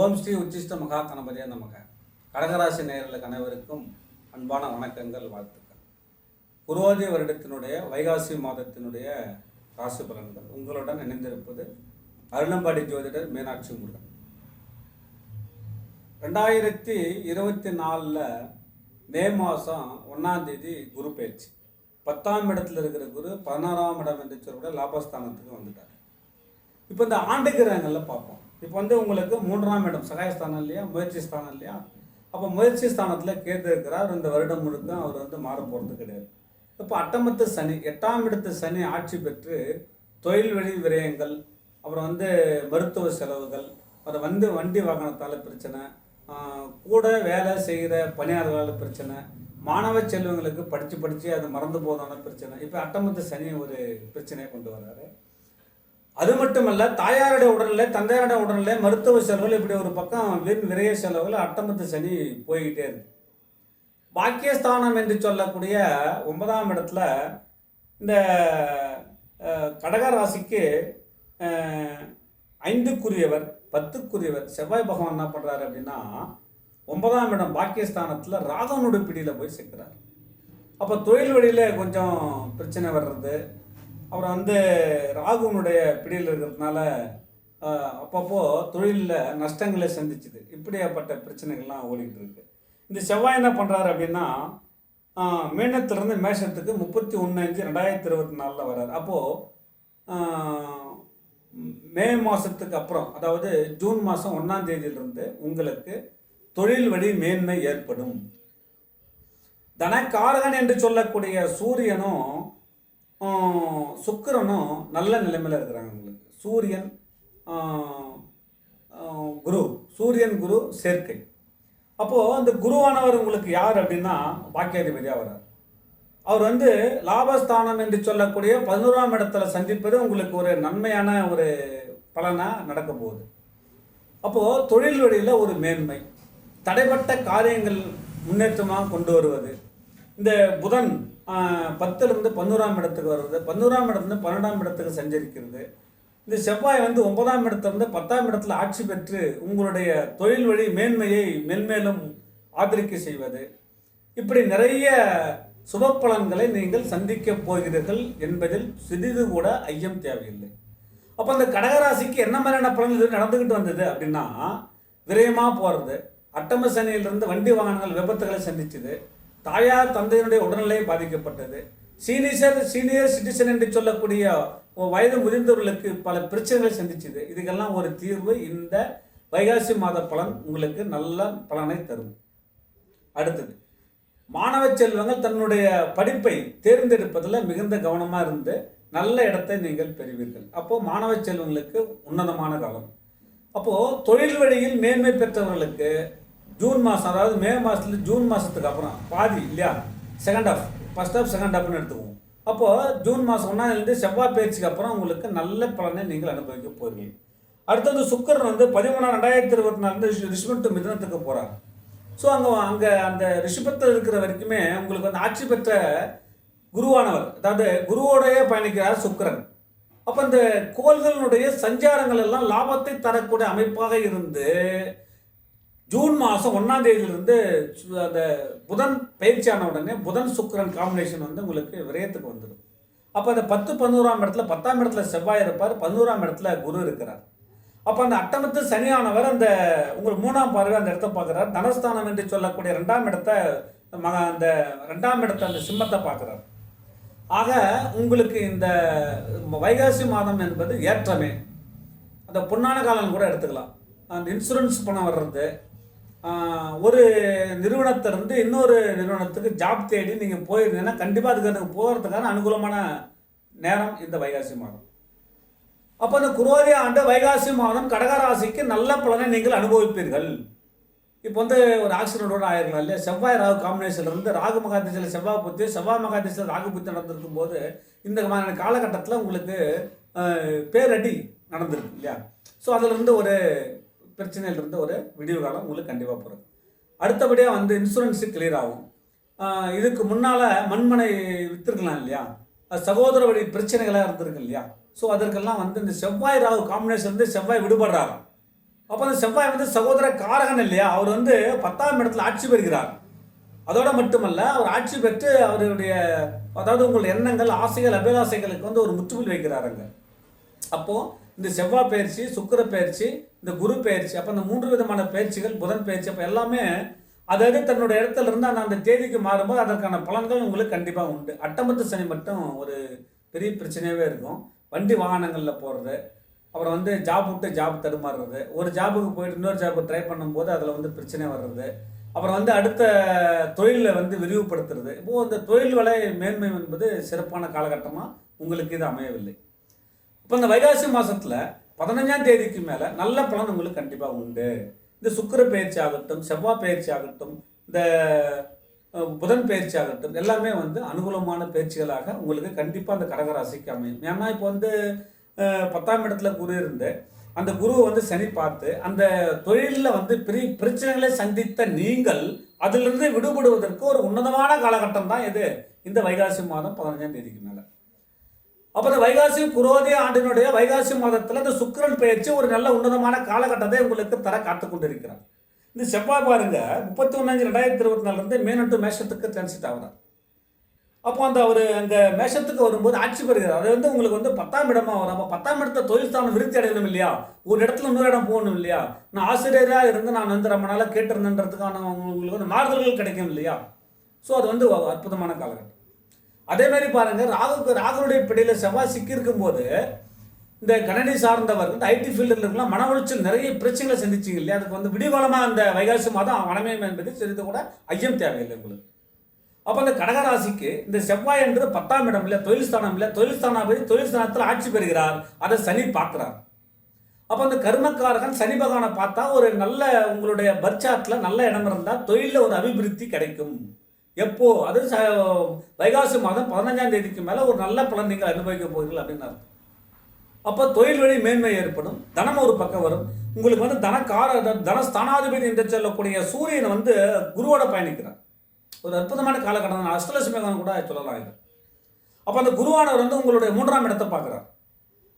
ஓம் ஸ்ரீ உச்சிஷ்ட மகா கணபதியே நமக. கடகராசி நேயர்களுக்கு அனைவருக்கும் அன்பான வணக்கங்கள் வாழ்த்துக்கள். குருவாதி வருடத்தினுடைய வைகாசி மாதத்தினுடைய ராசி பலன்கள் உங்களுடன் இணைந்திருப்பது அருணம்பாடி ஜோதிடர் மீனாட்சி முருகன். ரெண்டாயிரத்தி இருபத்தி நாலில் மே மாதம் ஒன்றாம் தேதி குரு பேச்சு. பத்தாம் இடத்துல இருக்கிற குரு பதினாறாம் இடம் என்று சொல்லக்கூடிய லாபஸ்தானத்துக்கு வந்துட்டார். இப்போ இந்த ஆண்டு கிரகங்களில் பார்ப்போம். இப்போ வந்து உங்களுக்கு மூன்றாம் இடம் சகாயஸ்தானம் இல்லையா முயற்சி ஸ்தானம் இல்லையா அப்போ முயற்சி ஸ்தானத்தில் கேது இருக்கிறார். இந்த வருடம் முழுக்க அவர் வந்து மாற போகிறது கிடையாது. இப்போ அட்டமத்து சனி எட்டாம் இடத்து சனி ஆட்சி பெற்று தொழில் வழி விரயங்கள் அப்புறம் வந்து மருத்துவ செலவுகள் அப்புறம் வந்து வண்டி வாகனத்தால் பிரச்சனை கூட வேலை செய்கிற பணியாளர்களால் பிரச்சனை மாணவ செல்வங்களுக்கு படித்து படித்து அது மறந்து போதான பிரச்சனை. இப்போ அட்டமத்து சனி ஒரு பிரச்சனையை கொண்டு வர்றாரு. அது மட்டுமல்ல தாயாருடைய உடல்ல தந்தையாருடைய உடல்ல மருத்துவ செலவுகள் இப்படி ஒரு பக்கம் வீண் விரைய செலவுகள் அட்டமத்து சனி போய்கிட்டே இருக்கு. பாக்கியஸ்தானம் என்று சொல்லக்கூடிய ஒன்பதாம் இடத்துல இந்த கடக ராசிக்கு ஐந்துக்குரியவர் பத்துக்குரியவர் செவ்வாய் பகவான் என்ன பண்ணுறாரு அப்படின்னா ஒன்பதாம் இடம் பாக்கியஸ்தானத்தில் ராகவனுடைய பிடியில் போய் சேர்க்கிறார். அப்போ தொழில் வழியில் கொஞ்சம் பிரச்சனை வர்றது அப்புறம் வந்து ராகுனுடைய பிடியில் இருக்கிறதுனால அப்பப்போ தொழிலில் நஷ்டங்களை சந்திச்சுது. இப்படியாப்பட்ட பிரச்சனைகள்லாம் ஓடிக்கிட்டு இருக்கு. இந்த செவ்வாய் என்ன பண்ணுறாரு அப்படின்னா மீனத்திலிருந்து மேஷத்துக்கு முப்பத்தி ஒன்று அஞ்சு ரெண்டாயிரத்தி இருபத்தி நாலில் வர்றார். அப்போது மே மாதத்துக்கு அப்புறம் அதாவது ஜூன் மாதம் ஒன்றாம் தேதியிலிருந்து உங்களுக்கு தொழில் வழி மேன்மை ஏற்படும். தனக்காரகன் என்று சொல்லக்கூடிய சூரியனும் சுக்கிரனும் நல்ல நிலைமையில் இருக்கிறாங்க உங்களுக்கு. சூரியன் குரு. சூரியன் குரு சேர்க்கை. அப்போது அந்த குருவானவர் உங்களுக்கு யார் அப்படின்னா பாக்கியாதிபதியாக வர்றார். அவர் வந்து லாபஸ்தானம் என்று சொல்லக்கூடிய பதினோராம் இடத்துல சந்திப்பது உங்களுக்கு ஒரு நன்மையான ஒரு பலனாக நடக்க போகுது. அப்போது தொழில் வழியில் ஒரு மேன்மை. தடைப்பட்ட காரியங்கள் முன்னேற்றமாக கொண்டு வருவது. இந்த புதன் பத்துலேருந்து பதினோராம் இடத்துக்கு வர்றது பதினோராம் இடத்துலேருந்து பன்னெண்டாம் இடத்துக்கு சஞ்சரிக்கிறது. இந்த செவ்வாய் வந்து ஒன்பதாம் இடத்துலேருந்து பத்தாம் இடத்துல ஆட்சி பெற்று உங்களுடைய தொழில் வழி மேன்மையை மென்மேலும் ஆதரிக்க செய்வது. இப்படி நிறைய சுப பலன்களை நீங்கள் சந்திக்க போகிறீர்கள் என்பதில் சிறிது கூட ஐயம் தேவையில்லை. அப்போ அந்த கடகராசிக்கு என்ன மாதிரியான பலன்கள் இது நடந்துக்கிட்டு வந்தது அப்படின்னா விரயமாக போகிறது அட்டம சனியிலிருந்து வண்டி வாகனங்கள் விபத்துகளை சந்திச்சுது. தாயார் தந்தையினுடைய உடல்நிலை பாதிக்கப்பட்டது. சீனியர் சீனியர் சிட்டிசன் என்று சொல்லக்கூடிய வயது முதிர்ந்தவர்களுக்கு பல பிரச்சனைகளை சந்திச்சுது. இதுக்கெல்லாம் ஒரு தீர்வு இந்த வைகாசி மாத பலன் உங்களுக்கு நல்ல பலனை தரும். அடுத்தது மாணவ செல்வங்கள் தன்னுடைய படிப்பை தேர்ந்தெடுப்பதில் மிகுந்த கவனமாக இருந்து நல்ல இடத்தை நீங்கள் பெறுவீர்கள். அப்போது மாணவ செல்வங்களுக்கு உன்னதமான காலம். அப்போது தொழில் வழியில் மேன்மை பெற்றவர்களுக்கு ஜூன் மாதம் அதாவது மே மாதத்துல ஜூன் மாதத்துக்கு அப்புறம் பாதி இல்லையா? Second half first half second ஆஃப்னு எடுத்துக்குவோம். அப்போது ஜூன் மாதம் ஒன்றாந்தேதி செவ்வாய் பயிற்சிக்கு அப்புறம் உங்களுக்கு நல்ல பலனை நீங்கள் அனுபவிக்க போகிறீர்கள் அடுத்தது சுக்கரன் வந்து பதிமூணாம் ரெண்டாயிரத்தி இருபத்தி நாலு ரிஷ்மன் மிதனத்துக்கு போகிறார் ஸோ அங்கே அங்கே அந்த ரிஷபத்தில் இருக்கிற வரைக்குமே உங்களுக்கு வந்து ஆட்சி பெற்ற குருவானவர் அதாவது குருவோடைய பயணிக்கிறார் சுக்கரன். அப்போ இந்த கோள்களினுடைய சஞ்சாரங்கள் எல்லாம் லாபத்தை தரக்கூடிய அமைப்பாக இருந்து ஜூன் மாதம் ஒன்றாம் தேதியிலிருந்து சு- அந்த புதன் பயிற்சியான உடனே புதன் சுக்கரன் காம்பினேஷன் வந்து உங்களுக்கு விரயத்துக்கு வந்துடும். அப்போ அந்த பத்து பதினோராம் இடத்துல பத்தாம் இடத்துல செவ்வாய் இருப்பார் பதினோராம் இடத்துல குரு இருக்கிறார். அப்போ அந்த அட்டமத்து சனியானவர் அந்த உங்கள் மூணாம் பார்வை அந்த இடத்த பார்க்குறார். தனஸ்தானம் என்று சொல்லக்கூடிய ரெண்டாம் இடத்த மக அந்த ரெண்டாம் இடத்த அந்த சிம்மத்தை பார்க்குறார். ஆக உங்களுக்கு இந்த வைகாசி மாதம் என்பது ஏற்றமே. அந்த பொன்னான காலம் கூட எடுத்துக்கலாம். அந்த இன்சூரன்ஸ் பணம் வர்றது ஒரு நிறுவனத்திலிருந்து இன்னொரு நிறுவனத்துக்கு ஜாப் தேடி நீங்கள் போயிருந்தீங்கன்னா கண்டிப்பாக அதுக்கு அதுக்கு போகிறதுக்கான அனுகூலமான நேரம் இந்த வைகாசி மாதம். அப்போ இந்த குரோதி ஆண்டு வைகாசி மாதம் கடகராசிக்கு நல்ல பலனை நீங்கள் அனுபவிப்பீர்கள். இப்போ வந்து ஒரு ஆக்சிடென்டோட ஆயிருக்கலாம் இல்லையா? செவ்வாய் ராகு காம்பினேஷன்ல இருந்து ராகு மகாதிசையில் செவ்வாய் புத்தி செவ்வாய் மகாதிசையில் ராகு புத்தி நடந்திருக்கும் போது இந்த மாதிரியான காலகட்டத்தில் உங்களுக்கு பேரடி நடந்திருக்கு இல்லையா? ஸோ அதிலிருந்து ஒரு பிரச்சனையில் இருந்து ஒரு விடிவு காலம் உங்களுக்கு கண்டிப்பாக போகிறது அடுத்தபடியாக வந்து இன்சூரன்ஸு கிளியர் ஆகும். இதுக்கு முன்னால் மண்மனை விற்றுருக்கலாம் இல்லையா? சகோதர வழி பிரச்சனைகளாக இருந்திருக்கு இல்லையா? ஸோ அதற்கெல்லாம் வந்து இந்த செவ்வாய் ராகு காம்பினேஷன் வந்து செவ்வாய் விடுபடுறாராம் அப்போ அந்த செவ்வாய் வந்து சகோதர காரகன் இல்லையா? அவர் வந்து பத்தாம் இடத்துல ஆட்சி பெறுகிறார். அதோடு மட்டுமல்ல அவர் ஆட்சி பெற்று அவருடைய அதாவது உங்கள் எண்ணங்கள் ஆசைகள் அபிலாசைகளுக்கு வந்து ஒரு முற்றுப்புள்ளி வைக்கிறாருங்க. அப்போது இந்த செவ்வாய் பயிற்சி சுக்கிர பயிற்சி இந்த குரு பயிற்சி அப்போ இந்த மூன்று விதமான பயிற்சிகள் புதன் பயிற்சி அப்போ எல்லாமே அதாவது தன்னுடைய இடத்துல இருந்து அந்த அந்த தேதிக்கு மாறும்போது அதற்கான பலன்கள் உங்களுக்கு கண்டிப்பாக உண்டு. அட்டமத்து சனி மட்டும் ஒரு பெரிய பிரச்சனையாகவே இருக்கும். வண்டி வாகனங்களில் போகிறது அப்புறம் வந்து ஜாப் விட்டு ஜாப் தடுமாறுறது ஒரு ஜாபுக்கு போயிட்டு இன்னொரு ஜாபுக்கு ட்ரை பண்ணும்போது அதில் வந்து பிரச்சனை வர்றது அப்புறம் வந்து அடுத்த தொழிலை வந்து விரிவுபடுத்துறது. இப்போது இந்த தொழில் வலை மேன்மை என்பது சிறப்பான காலகட்டமாக உங்களுக்கு இது அமையவில்லை. இப்போ இந்த வைகாசி மாதத்தில் பதினஞ்சாம் தேதிக்கு மேலே நல்ல பலன் உங்களுக்கு கண்டிப்பாக உண்டு. இந்த சுக்கிர பயிற்சி ஆகட்டும் செவ்வாய் பயிற்சி ஆகட்டும் இந்த புதன் பயிற்சி ஆகட்டும் எல்லாமே வந்து அனுகூலமான பயிற்சிகளாக உங்களுக்கு கண்டிப்பாக அந்த கடகராசிக்கு அமையும். ஏன்னா இப்போ வந்து பத்தாம் இடத்துல குரு இருந்து அந்த குருவை வந்து சனி பார்த்து அந்த தொழிலில் வந்து பெரிய பிரச்சனைகளை சந்தித்த நீங்கள் அதிலிருந்து விடுபடுவதற்கு ஒரு உன்னதமான காலகட்டம் தான் இது இந்த வைகாசி மாதம் பதினஞ்சாம் தேதிக்கு மேலே. அப்போ இந்த வைகாசி குரோதி ஆண்டினுடைய வைகாசி மாதத்தில் இந்த சுக்கரன் பயிற்சி ஒரு நல்ல உன்னதமான காலகட்டத்தை உங்களுக்கு தர காத்து கொண்டிருக்கிறார். இந்த செவ்வாய் பாருங்க முப்பத்தி ஒன்றாஞ்சு ரெண்டாயிரத்தி இருபத்தி நாலுலேருந்து மேனட்டு மேஷத்துக்கு டிரான்சிட் ஆகிறார். அப்போ அந்த அவர் அங்கே மேஷத்துக்கு வரும்போது ஆட்சி பெறுகிறார். அது வந்து உங்களுக்கு வந்து பத்தாம் இடமா வரும். அப்போ பத்தாம் இடத்த தொழில் ஸ்தானம் விருத்தி அடையணும் இல்லையா? ஒரு இடத்துல இன்னொரு இடம் போகணும் இல்லையா? நான் ஆசிரியராக இருந்து நான் வந்து ரொம்ப நாளாக கேட்டிருந்தேன்றதுக்கான உங்களுக்கு வந்து மாறுதல்கள் கிடைக்கும் இல்லையா? ஸோ அது வந்து அற்புதமான காலகட்டம். அதே மாதிரி பாருங்க ராகுக்கு ராகுனுடைய பிடியில் செவ்வாய் சிக்கியிருக்கும் போது இந்த கணனி சார்ந்தவர் இந்த ஐடி ஃபீல்டில் இருக்கலாம் மன உளைச்சல் நிறைய பிரச்சனைகளை சந்திச்சிங்க இல்லையா? அதுக்கு வந்து விடிகாலமாக அந்த வைகாசி மாதம் வனமயம் என்பது சிறிது கூட ஐயம் தேவையில்லை உங்களுக்கு. அப்போ அந்த கடகராசிக்கு இந்த செவ்வாய் என்பது பத்தாம் இடம் இல்லை தொழில் ஸ்தானம் இல்லை. தொழில் ஸ்தானாபதி தொழில் ஸ்தானத்தில் ஆட்சி பெறுகிறார். அதை சனி பார்க்குறார். அப்போ அந்த கர்மக்காரகன் சனி பகவானை பார்த்தா ஒரு நல்ல உங்களுடைய பர்ச்சாட்டில் நல்ல இடம் இருந்தால் தொழிலில் ஒரு அபிவிருத்தி கிடைக்கும். எப்போ? அது ச- வைகாசி மாதம் பதினஞ்சாம் தேதிக்கு மேலே ஒரு நல்ல பலன் நீங்கள் அனுபவிக்க போகிறீர்கள் அப்படின்னு அர்த்தம். அப்போ தொழில் வழி மேன்மை ஏற்படும் தனம் ஒரு பக்கம் வரும். உங்களுக்கு வந்து தனக்கார தனஸ்தானாதிபதி என்று சொல்லக்கூடிய சூரியன் வந்து குருவோட பயணிக்கிறார். ஒரு அற்புதமான காலகட்டம். அஷ்டலட்சுமி கூட சொல்லலாம் இது. அப்போ அந்த குருவானவர் வந்து உங்களுடைய மூன்றாம் இடத்தை பார்க்குறார்.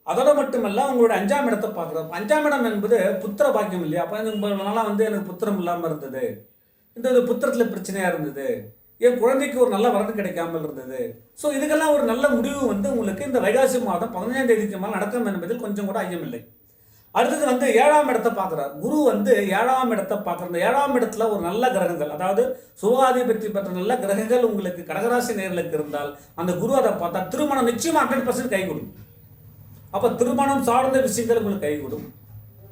அதோட மட்டுமல்ல உங்களுடைய அஞ்சாம் இடத்தை பார்க்குறார். அஞ்சாம் இடம் என்பது புத்திர பாக்கியம் இல்லையா? அப்போ நாளாக வந்து எனக்கு புத்திரம் இல்லாமல் இருந்தது. இந்த புத்திரத்தில் பிரச்சனையாக இருந்தது. என் குழந்தைக்கு ஒரு நல்ல வரன் கிடைக்காமல் இருந்தது. ஸோ இதுக்கெல்லாம் ஒரு நல்ல முடிவு வந்து உங்களுக்கு இந்த வைகாசி மாதம் பதினஞ்சாம் தேதிக்கு மேலே நடக்கும் என்பதில் கொஞ்சம் கூட ஐயமில்லை அடுத்தது வந்து ஏழாம் இடத்தை பார்க்குறார். குரு வந்து ஏழாம் இடத்தை பார்க்குற இந்த ஏழாம் இடத்துல ஒரு நல்ல கிரகங்கள் அதாவது சுகாதிபத்தி பெற்ற நல்ல கிரகங்கள் உங்களுக்கு கடகராசி நேர்களுக்கு இருந்தால் அந்த குரு அதை பார்த்தா திருமணம் நிச்சயமாக ஹண்ட்ரட் பர்சன்ட் கை கொடுக்கும் அப்போ திருமணம் சார்ந்த விஷயங்கள் உங்களுக்கு கைகூடும்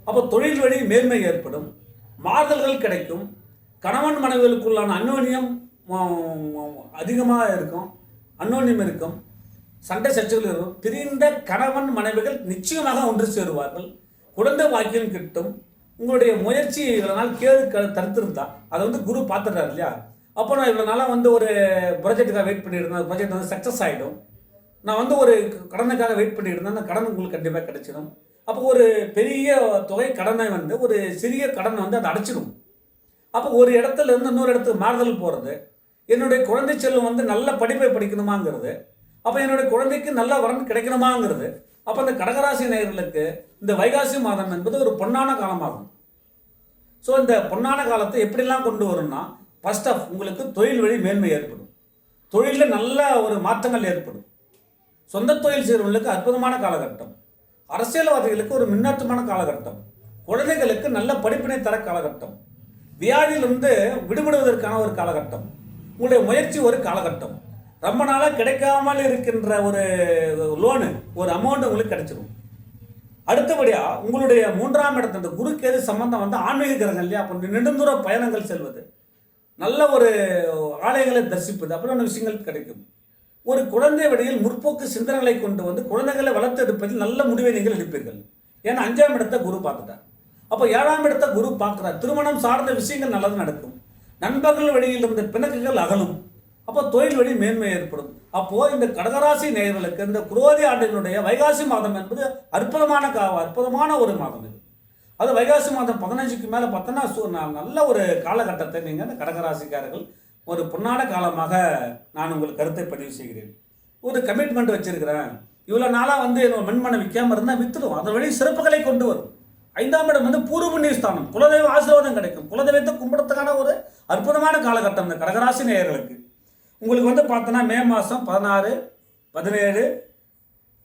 அப்போ தொழில் வழி மேன்மை ஏற்படும். மாறுதல்கள் கிடைக்கும். கணவன் மனைவிகளுக்குள்ளான அந்யோன்யம் அதிகமாக இருக்கும் அன்னோன்யம் இருக்கும் சண்டை சர்ச்சைகள் இருக்கும். பிரிந்த கணவன் மனைவிகள் நிச்சயமாக ஒன்று சேருவார்கள். குழந்தை வாக்கியம் கிட்டும் உங்களுடைய முயற்சி இவ்வளோ நாள் கேடு தடுத்திருந்தா அதை வந்து குரு பார்த்துட்டார் இல்லையா? அப்போ நான் இவ்வளோ நாளாக வந்து ஒரு ப்ராஜெக்ட்டுக்காக வெயிட் பண்ணியிருந்தேன் ப்ராஜெக்ட் வந்து சக்ஸஸ் ஆகிடும் நான் வந்து ஒரு கடனுக்காக வெயிட் பண்ணியிருந்தேன் அந்த கடன் உங்களுக்கு கண்டிப்பாக கிடைச்சிடும் அப்போ ஒரு பெரிய தொகை கடனை வந்து ஒரு சிறிய கடனை வந்து அதை அடைச்சிடும் அப்போ ஒரு இடத்துல இருந்து இன்னொரு இடத்துக்கு மாறுதல் போகிறது என்னுடைய குழந்தை செல்வம் வந்து நல்ல படிப்பை படிக்கணுமாங்கிறது அப்போ என்னுடைய குழந்தைக்கு நல்ல வரன் கிடைக்கணுமாங்கிறது அப்போ அந்த கடகராசி நேயர்களுக்கு இந்த வைகாசி மாதம் என்பது ஒரு பொன்னான காலமாகும். ஸோ இந்த பொன்னான காலத்தை எப்படிலாம் கொண்டு வரும்னா ஃபர்ஸ்ட் ஆஃப் உங்களுக்கு தொழில் வழி மேன்மை ஏற்படும். தொழிலில் நல்ல ஒரு மாற்றங்கள் ஏற்படும். சொந்த தொழில் செய்கிறவங்களுக்கு அற்புதமான காலகட்டம். அரசியல்வாதிகளுக்கு ஒரு மின்னற்றமான காலகட்டம். குழந்தைகளுக்கு நல்ல படிப்பினை தர காலகட்டம். வியாதியிலிருந்து விடுபடுவதற்கான ஒரு காலகட்டம். உங்களுடைய முயற்சி ஒரு காலகட்டம். ரொம்ப நாளாக கிடைக்காமல் இருக்கின்ற ஒரு லோனு ஒரு அமௌண்ட் உங்களுக்கு கிடைச்சிடும் அடுத்தபடியாக உங்களுடைய மூன்றாம் இடத்து அந்த குருக்கு எது சம்பந்தம் வந்து ஆன்மீக கிரகம் இல்லையா? அப்போ நெடுந்தூர பயணங்கள் செல்வது. நல்ல ஒரு ஆலயங்களை தரிசிப்பது. அப்படியான விஷயங்கள் கிடைக்கும். ஒரு குழந்தை வழியில் முற்போக்கு சிந்தனைகளை கொண்டு வந்து குழந்தைகளை வளர்த்தெடுப்பதில் நல்ல முடிவை நீங்கள் எடுப்பீர்கள். ஏன்னா அஞ்சாம் இடத்த குரு பார்த்துட்டார். அப்போ ஏழாம் இடத்தை குரு பார்க்குறார். திருமணம் சார்ந்த விஷயங்கள் நல்லது நடக்கும். நண்பர்கள் வழியில் இருந்த பிணக்குகள் அகலும். அப்போ தொழில் வழி மேன்மை ஏற்படும். அப்போ இந்த கடகராசி நேயர்களுக்கு இந்த குரோதி ஆண்டினுடைய வைகாசி மாதம் என்பது அற்புதமான கா அற்புதமான ஒரு மாதம் இது. அது வைகாசி மாதம் பதினஞ்சுக்கு மேலே பார்த்தோன்னா நல்ல ஒரு காலகட்டத்தை நீங்கள் இந்த கடகராசிக்காரர்கள் ஒரு பொன்னான காலமாக நான் உங்கள் கருத்தை பதிவு செய்கிறேன். ஒரு கமிட்மெண்ட் வச்சிருக்கிறேன். இவ்வளோ நாளாக வந்து என்னோட மண்மனை விற்காம இருந்தால் விற்றுடும் அதன் வழி சிறப்புகளை கொண்டு வரும். ஐந்தாம் இடம் வந்து பூர்வ புண்ணிய ஸ்தானம் குலதெய்வ ஆசீர்வாதம் கிடைக்கும். குலதெய்வத்தை கும்பிடத்துக்கான ஒரு அற்புதமான காலகட்டம் இந்த கடகராசி நேயர்களுக்கு. உங்களுக்கு வந்து பார்த்தோன்னா மே மாதம் பதினாறு பதினேழு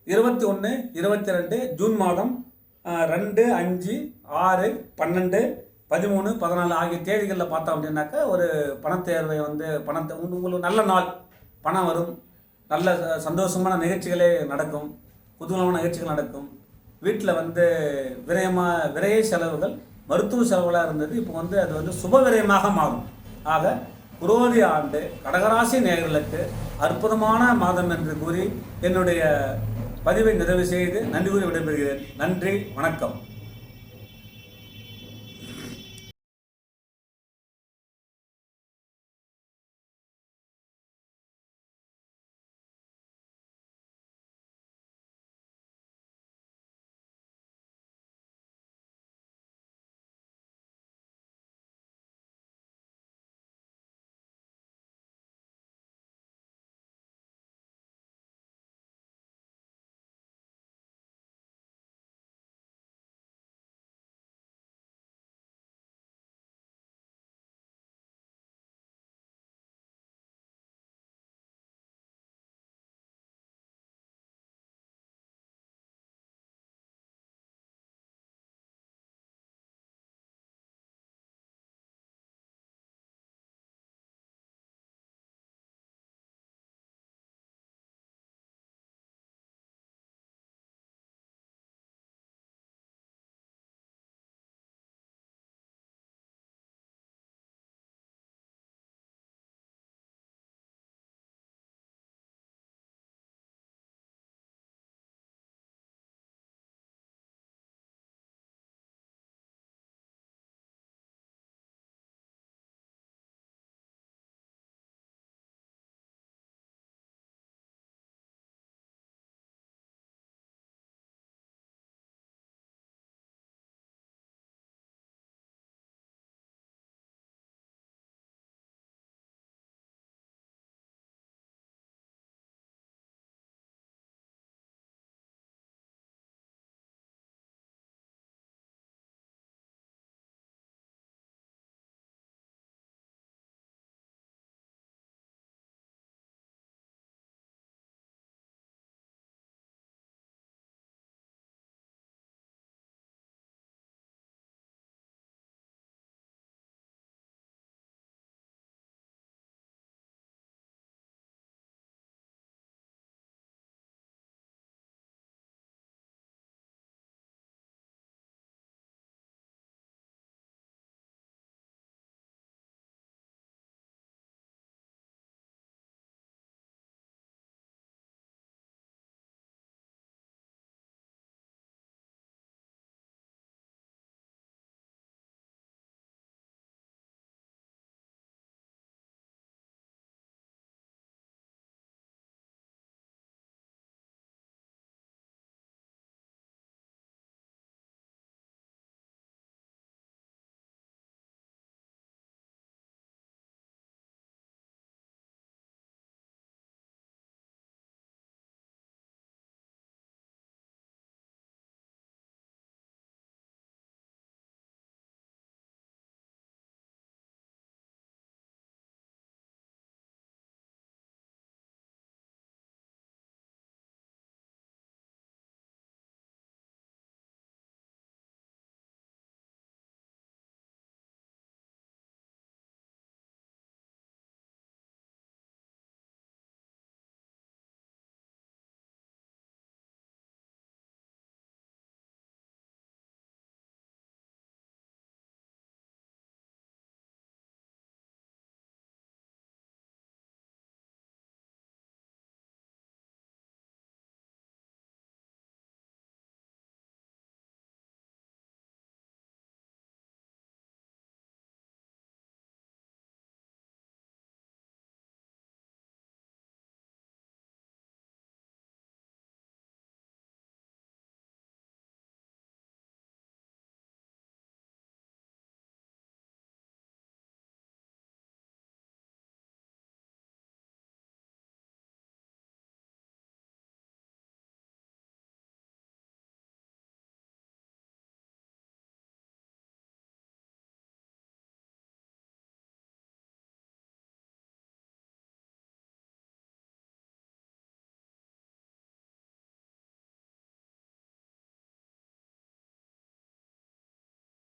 இருபத்தி ஒன்று இருபத்தி ரெண்டு ஜூன் மாதம் ரெண்டு அஞ்சு ஆறு பன்னெண்டு பதிமூணு பதினாலு ஆகிய தேதிகளில் பார்த்தோம் அப்படின்னாக்கா ஒரு பணத்தேர்வை வந்து பணத்தை உங்களுக்கு நல்ல நாள் பணம் வரும். நல்ல ச- சந்தோஷமான நிகழ்ச்சிகளே நடக்கும். குதூகலமான நிகழ்ச்சிகள் நடக்கும். வீட்டில் வந்து விரயமாக விரைய செலவுகள் மருத்துவ செலவுகளாக இருந்தது. இப்போ வந்து அது வந்து சுப விரயமாக மாறும். ஆக குரோதி ஆண்டு கடகராசி நேயர்களுக்கு அற்புதமான மாதம் என்று கூறி என்னுடைய பதிவை நிறைவு செய்து நன்றி கூறி விடைபெறுகிறேன். நன்றி வணக்கம்.